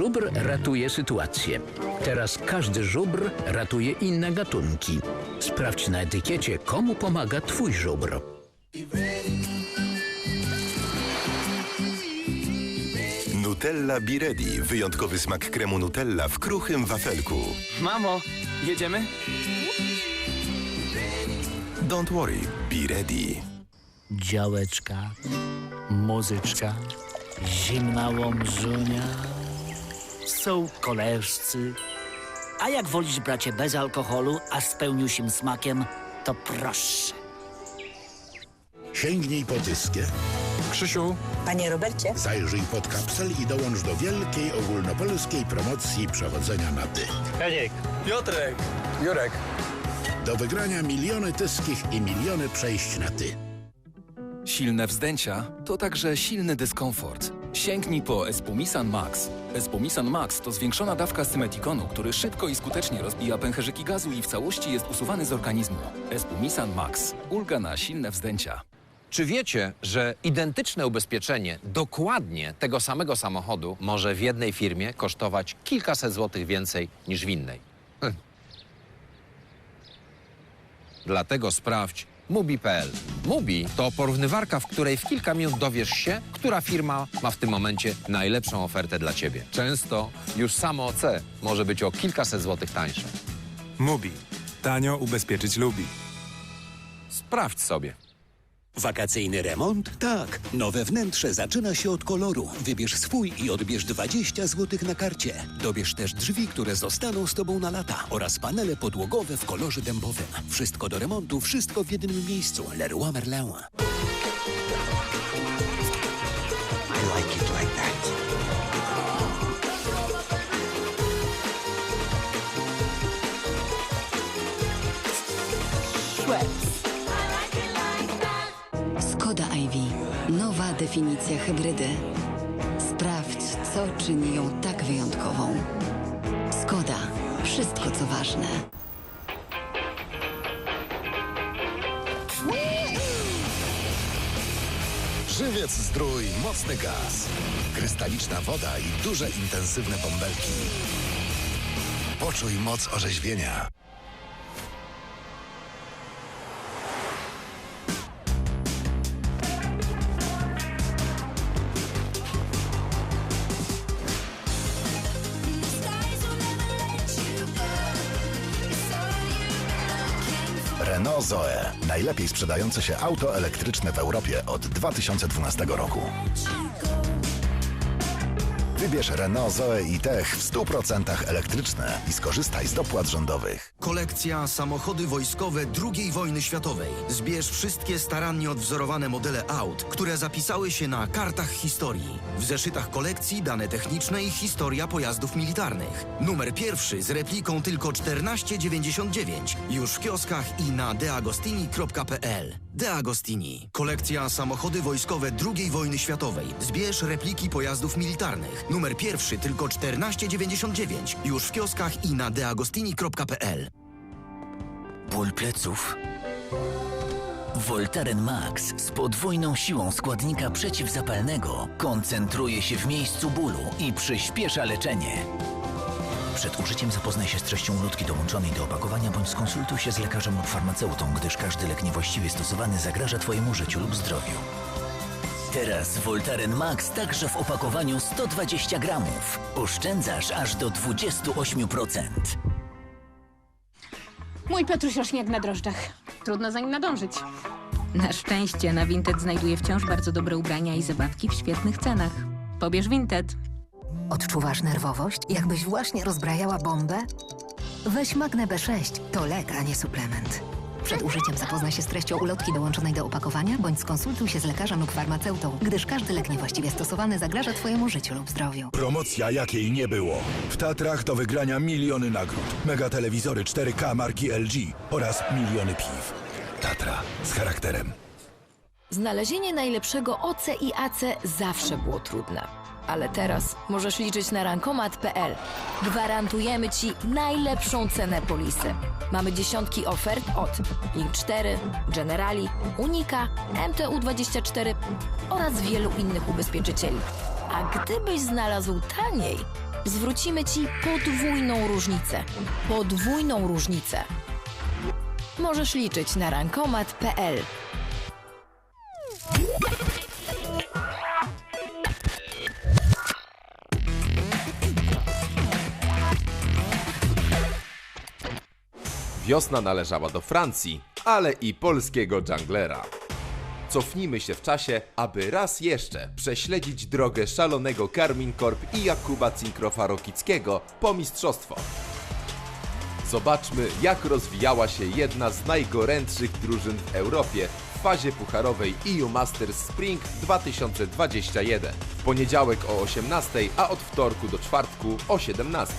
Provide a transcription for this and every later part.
Żubr ratuje sytuację. Teraz każdy żubr ratuje inne gatunki. Sprawdź na etykiecie, komu pomaga Twój żubr. Nutella Be Ready. Wyjątkowy smak kremu Nutella w kruchym wafelku. Mamo, jedziemy? Don't worry, be ready. Działeczka, muzyczka, zimna łomżunia. Są koleżcy. A jak wolisz, bracie, bez alkoholu, a z pełniusim smakiem, to proszę. Sięgnij po dyskie, Krzysiu, Panie Robercie, zajrzyj pod kapsel i dołącz do wielkiej ogólnopolskiej promocji przewodzenia na ty. Piotrek, Jurek. Do wygrania miliony tyskich i miliony przejść na ty. Silne wzdęcia to także silny dyskomfort. Sięgnij po Espumisan Max. Espumisan Max to zwiększona dawka symetikonu, który szybko i skutecznie rozbija pęcherzyki gazu i w całości jest usuwany z organizmu. Espumisan Max. Ulga na silne wzdęcia. Czy wiecie, że identyczne ubezpieczenie dokładnie tego samego samochodu może w jednej firmie kosztować kilkaset złotych więcej niż w innej? Hm. Dlatego sprawdź Mubi.pl. Mubi to porównywarka, w której w kilka minut dowiesz się, która firma ma w tym momencie najlepszą ofertę dla ciebie. Często już samo OC może być o kilkaset złotych tańsze. Mubi. Tanio ubezpieczyć lubi. Sprawdź sobie. Wakacyjny remont? Tak. Nowe wnętrze zaczyna się od koloru. Wybierz swój i odbierz 20 zł na karcie. Dobierz też drzwi, które zostaną z Tobą na lata oraz panele podłogowe w kolorze dębowym. Wszystko do remontu, wszystko w jednym miejscu. Leroy Merlin. I like it like that. Skoda definicja hybrydy. Sprawdź, co czyni ją tak wyjątkową. Skoda. Wszystko, co ważne. Żywiec zdrój, mocny gaz. Krystaliczna woda i duże, intensywne bąbelki. Poczuj moc orzeźwienia. Renault Zoe. Najlepiej sprzedające się auto elektryczne w Europie od 2012 roku. Wybierz Renault Zoe i Tech w 100% elektryczne i skorzystaj z dopłat rządowych. Kolekcja Samochody Wojskowe II wojny światowej. Zbierz wszystkie starannie odwzorowane modele aut, które zapisały się na kartach historii. W zeszytach kolekcji dane techniczne i historia pojazdów militarnych. Numer pierwszy z repliką tylko 1499. Już w kioskach i na deagostini.pl. Deagostini. Kolekcja Samochody Wojskowe II wojny światowej. Zbierz repliki pojazdów militarnych. Numer pierwszy tylko 1499. Już w kioskach i na deagostini.pl. Ból pleców. Voltaren Max z podwójną siłą składnika przeciwzapalnego koncentruje się w miejscu bólu i przyspiesza leczenie. Przed użyciem zapoznaj się z treścią ulotki dołączonej do opakowania bądź skonsultuj się z lekarzem lub farmaceutą, gdyż każdy lek niewłaściwie stosowany zagraża Twojemu życiu lub zdrowiu. Teraz Voltaren Max także w opakowaniu 120 gramów. Oszczędzasz aż do 28%. mój Piotruś rośnie jak na drożdżach. Trudno za nim nadążyć. Na szczęście na Vinted znajduje wciąż bardzo dobre ubrania i zabawki w świetnych cenach. Pobierz Vinted. Odczuwasz nerwowość, jakbyś właśnie rozbrajała bombę? Weź Magnę B6. To lek, a nie suplement. Przed użyciem zapoznaj się z treścią ulotki dołączonej do opakowania, bądź skonsultuj się z lekarzem lub farmaceutą, gdyż każdy lek niewłaściwie stosowany zagraża Twojemu życiu lub zdrowiu. Promocja jakiej nie było. W Tatrach do wygrania miliony nagród. Mega telewizory 4K marki LG oraz miliony piw. Tatra z charakterem. Znalezienie najlepszego OC i AC zawsze było trudne. Ale teraz możesz liczyć na rankomat.pl. Gwarantujemy Ci najlepszą cenę polisy. Mamy dziesiątki ofert od Link 4, Generali, Unika, MTU24 oraz wielu innych ubezpieczycieli. A gdybyś znalazł taniej, zwrócimy Ci podwójną różnicę. Podwójną różnicę. Możesz liczyć na rankomat.pl. Wiosna należała do Francji, ale i polskiego junglera. Cofnijmy się w czasie, aby raz jeszcze prześledzić drogę szalonego Karmin Korp i Jakuba Cinkrofa-Rokickiego po mistrzostwo. Zobaczmy, jak rozwijała się jedna z najgorętszych drużyn w Europie w fazie pucharowej EU Masters Spring 2021. W poniedziałek o 18, a od wtorku do czwartku o 17.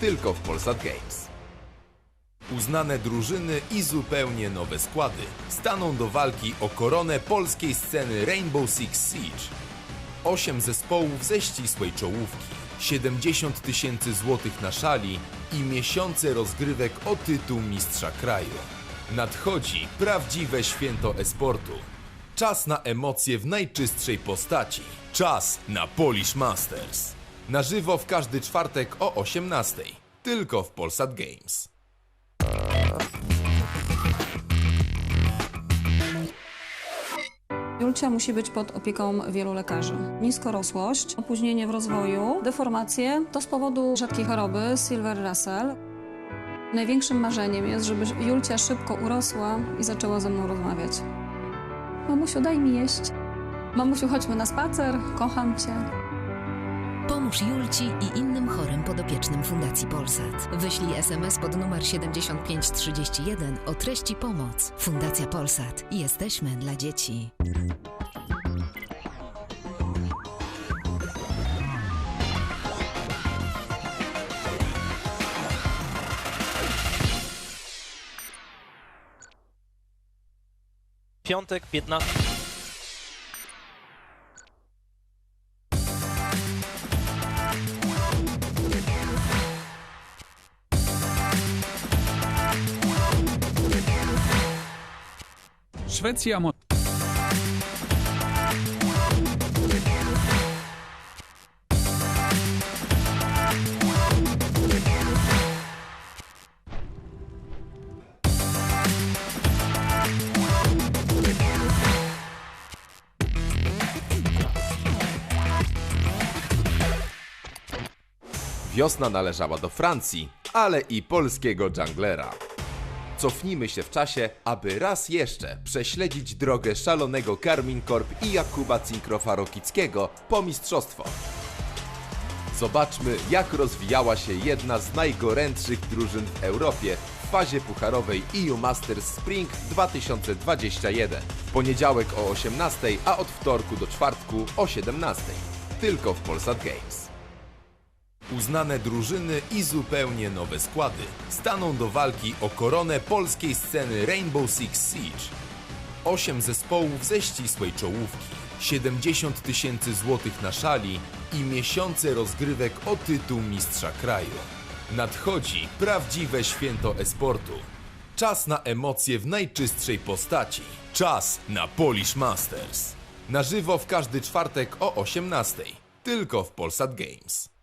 Tylko w Polsat Games. Uznane drużyny i zupełnie nowe składy staną do walki o koronę polskiej sceny Rainbow Six Siege. Osiem zespołów ze ścisłej czołówki, 70 tysięcy złotych na szali i miesiące rozgrywek o tytuł mistrza kraju. Nadchodzi prawdziwe święto esportu. Czas na emocje w najczystszej postaci. Czas na Polish Masters. Na żywo w każdy czwartek o 18. Tylko w Polsat Games. Julcia musi być pod opieką wielu lekarzy. Niskorosłość, opóźnienie w rozwoju, deformacje to z powodu rzadkiej choroby Silver Russell. Największym marzeniem jest, żeby Julcia szybko urosła i zaczęła ze mną rozmawiać. Mamusiu, daj mi jeść. Mamusiu, chodźmy na spacer, kocham cię. Pomóż Julci i innym chorym podopiecznym Fundacji Polsat. Wyślij SMS pod numer 7531 o treści pomoc. Fundacja Polsat. Jesteśmy dla dzieci. Piątek 15. Wiosna należała do Francji, ale i polskiego junglera. Cofnijmy się w czasie, aby raz jeszcze prześledzić drogę szalonego Karmin Korp i Jakuba Cinkrofa-Rokickiego po mistrzostwo. Zobaczmy, jak rozwijała się jedna z najgorętszych drużyn w Europie w fazie pucharowej EU Masters Spring 2021. W poniedziałek o 18, a od wtorku do czwartku o 17. Tylko w Polsat Games. Uznane drużyny i zupełnie nowe składy staną do walki o koronę polskiej sceny Rainbow Six Siege. Osiem zespołów ze ścisłej czołówki, 70 tysięcy złotych na szali i miesiące rozgrywek o tytuł mistrza kraju. Nadchodzi prawdziwe święto esportu. Czas na emocje w najczystszej postaci. Czas na Polish Masters. Na żywo w każdy czwartek o 18. Tylko w Polsat Games.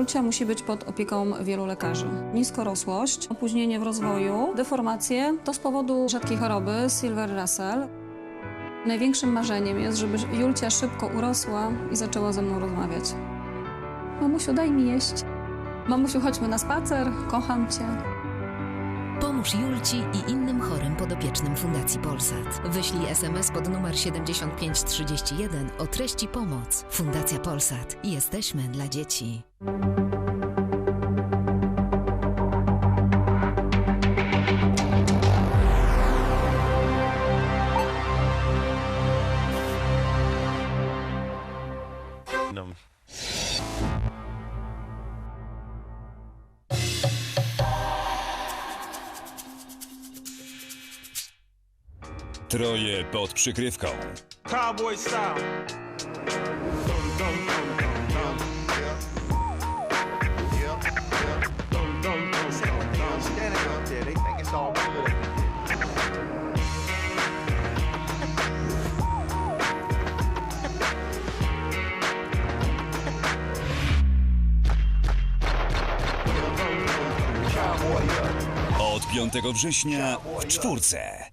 Julcia musi być pod opieką wielu lekarzy. Niskorosłość, opóźnienie w rozwoju, deformacje to z powodu rzadkiej choroby Silver Russell. Największym marzeniem jest, żeby Julcia szybko urosła i zaczęła ze mną rozmawiać. Mamusiu, daj mi jeść. Mamusiu, chodźmy na spacer, kocham cię. Pomóż Julci i innym chorym podopiecznym Fundacji Polsat. Wyślij SMS pod numer 7531 o treści pomoc. Fundacja Polsat. Jesteśmy dla dzieci. Pod przykrywką. Cowboy style. Od 5 września w czwórce.